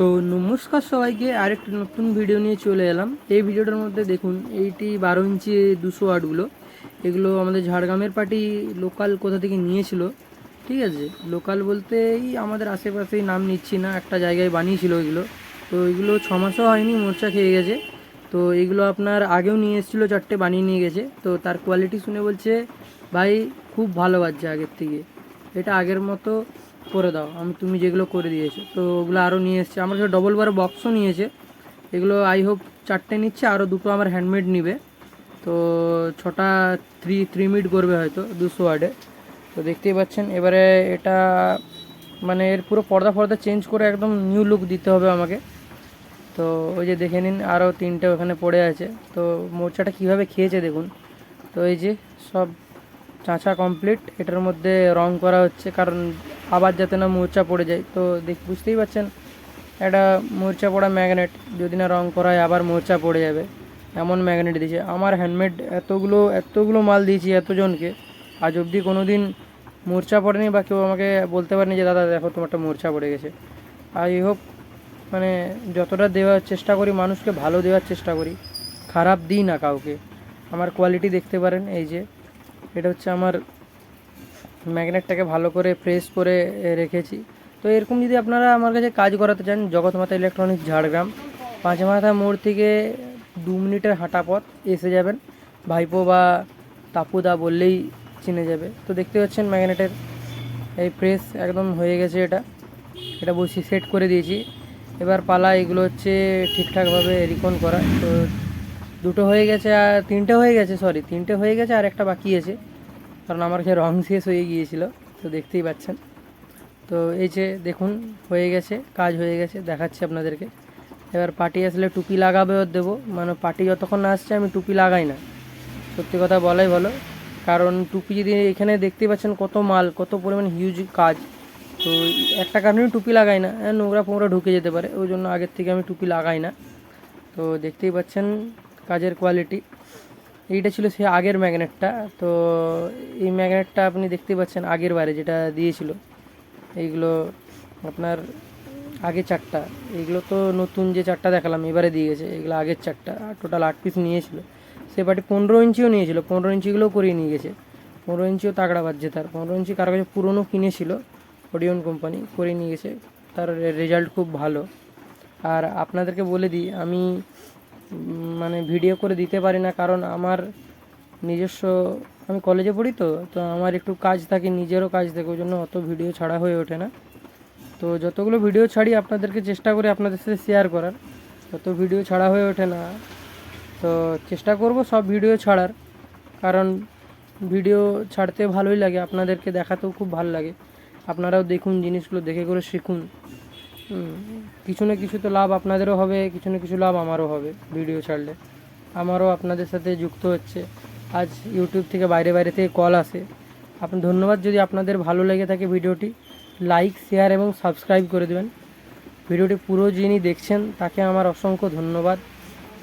তো নমস্কার সবাইকে, আরেকটি নতুন ভিডিও নিয়ে চলে এলাম। এই ভিডিওটার মধ্যে দেখুন, এইটি বারো ইঞ্চি দুশো ওয়াটগুলো এগুলো আমাদের ঝাড়গ্রামের পার্টি লোকাল কোথা থেকে নিয়েছিল, ঠিক আছে? লোকাল বলতে এই আমাদের আশেপাশেই নাম নিচ্ছি না, একটা জায়গায় বানিয়েছিল এগুলো। তো এগুলো ছ মাসও হয়নি, মোর্চা খেয়ে গেছে। তো এগুলো আপনার আগেও নিয়ে এসেছিল, চারটে বানিয়ে নিয়ে গেছে। তো তার কোয়ালিটি শুনে বলছে, ভাই, খুব ভালো বাজছে আগের থেকে। এটা আগের মতো করে দাও, আমি তুমি যেগুলো করে দিয়েছ। তো ওগুলো আরও নিয়ে এসছে। আমার কাছে ডবল বার বক্সও নিয়েছে। এগুলো আই হোপ চারটে নিচ্ছে আরও দুটো আমার হ্যান্ডমেড নিবে। তো ছটা থ্রি থ্রি মিট করবে হয়তো, দুশো ওয়ার্ডে তো দেখতেই পাচ্ছেন, এবারে এটা মানে এর পুরো পর্দা ফর্দা চেঞ্জ করে একদম নিউ লুক দিতে হবে আমাকে। তো ওই যে দেখে নিন আরও তিনটে ওখানে পড়ে আছে। তো মোর্চাটা কীভাবে খেয়েছে দেখুন। তো এই যে সব চাঁচা কমপ্লিট এটার মধ্যে রং করা হচ্ছে, কারণ আবার যাতে না মোর্চা পড়ে যায়। তো দেখ, বুঝতেই পারছেন, একটা মোর্চা পড়া ম্যাগনেট, যদি না রং করা হয়, আবার মোর্চা পড়ে যাবে। এমন ম্যাগনেট দিয়েছে। আমার হ্যান্ডমেড এতগুলো এতগুলো মাল দিয়েছি এতজনকে, আজ অবধি কোনো দিন মোর্চা পড়েনি বা কেউ আমাকে বলতে পারেনি যে, দাদা, দেখো তোমারটা মোর্চা পড়ে গেছে। আই হোপ মানে যতটা দেওয়ার চেষ্টা করি, মানুষকে ভালো দেওয়ার চেষ্টা করি, খারাপ দিই না কাউকে। আমার কোয়ালিটি দেখতে পারেন, এই যে, এটা হচ্ছে আমার ম্যাগনেটটাকে ভালো করে প্রেস করে রেখেছি। তো এরকম যদি আপনারা আমার কাছে কাজ করাতে চান, জগৎমাতা ইলেকট্রনিক্স ঝাড়গ্রাম, পাঁচমাথা মোড় থেকে দু মিনিটের হাঁটা পথ, এসে যাবেন। ভাইপো বা তাপুদা বললেই চিনে যাবে। তো দেখতে পাচ্ছেন ম্যাগনেটের এই প্রেস একদম হয়ে গেছে এটা। এটা বসি সেট করে দিয়েছি। এবার পালা এগুলো হচ্ছে ঠিকঠাকভাবে রিকন করা। তো দুটো হয়ে গেছে আর তিনটে হয়ে গেছে সরি তিনটে হয়ে গেছে আর একটা বাকি আছে। কারণ আমার কাছে রং শেষ হয়ে গিয়েছিল, তো দেখতেই পাচ্ছেন। তো এই যে দেখুন, হয়ে গেছে, কাজ হয়ে গেছে, দেখাচ্ছি আপনাদেরকে। এবার পার্টি আসলে টুপি লাগাবে লাগাবেও দেবো মানে পার্টি যতক্ষণ না আসছে আমি টুপি লাগাই না। সত্যি কথা বলাই ভালো, কারণ টুপি যদি এখানে দেখতেই পাচ্ছেন কত মাল, কত পরিমাণ হিউজ কাজ। তো একটা কারণেই টুপি লাগাই না নোংরা ফোংরা ঢুকে যেতে পারে, ওই জন্য আগের থেকে আমি টুপি লাগাই না। তো দেখতেই পাচ্ছেন কাজের কোয়ালিটি এইটা ছিল সে আগের ম্যাগনেটটা। তো এই ম্যাগনেটটা আপনি দেখতেই পাচ্ছেন আগের বারে যেটা দিয়েছিল। এইগুলো আপনার আগে চারটা। এইগুলো তো নতুন যে চারটা দেখালাম, এবারে দিয়ে গেছে। এগুলো আগের চারটা। টোটাল আট পিস নিয়েছিল। সে পার্টি পনেরো ইঞ্চিও নিয়েছিল। পনেরো ইঞ্চিগুলোও করিয়ে নিয়ে গেছে। পনেরো ইঞ্চিও তাগড়া বাজছে তার। পনেরো ইঞ্চি কারও কাছে পুরনো কিনেছিল ওডিয়ন কোম্পানি করে নিয়ে গেছে। তার রেজাল্ট খুব ভালো। আর আপনাদেরকে বলে দিই, আমি মানে ভিডিও করে দিতে পারি না, কারণ আমার নিজস্ব, আমি কলেজে পড়ি তো তো আমার একটু কাজ থাকে, নিজেরও কাজ থাকে, ওই জন্য অত ভিডিও ছাড়া হয়ে ওঠে না। তো যতগুলো ভিডিও ছাড়ি, আপনাদেরকে চেষ্টা করি আপনাদের সাথে শেয়ার করার। তত ভিডিও ছাড়া হয়ে ওঠে না, তো চেষ্টা করব সব ভিডিও ছাড়ার। কারণ ভিডিও ছাড়তে ভালোই লাগে, আপনাদেরকে দেখাতেও খুব ভালো লাগে। আপনারাও দেখুন, জিনিসগুলো দেখে করে শিখুন। কিছু না কিছু তো লাভ আপনাদেরও হবে, কিছু না কিছু লাভ আমারও হবে ভিডিও ছাড়লে। আমারও আপনাদের সাথে যুক্ত হচ্ছে। আজ ইউটিউব থেকে বাইরে বাইরে থেকে কল আসে। আপনি ধন্যবাদ, যদি আপনাদের ভালো লেগে থাকে ভিডিওটি লাইক শেয়ার এবং সাবস্ক্রাইব করে দেবেন। ভিডিওটি পুরো যিনি দেখছেন, তাকে আমার অসংখ্য ধন্যবাদ।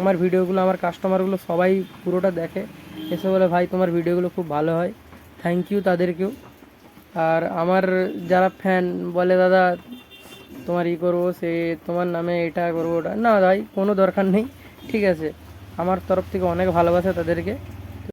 আমার ভিডিওগুলো, আমার কাস্টমারগুলো সবাই পুরোটা দেখে। এসে বলে, ভাই, তোমার ভিডিওগুলো খুব ভালো হয়। থ্যাংক ইউ তাদেরকেও। আর আমার যারা ফ্যান বলে, দাদা তোমার ই করব, সে তোমার নামে এটা করব, ওটা। না ভাই, কোনো দরকার নেই, ঠিক আছে। আমার তরফ থেকে অনেক ভালোবাসা তাদেরকে।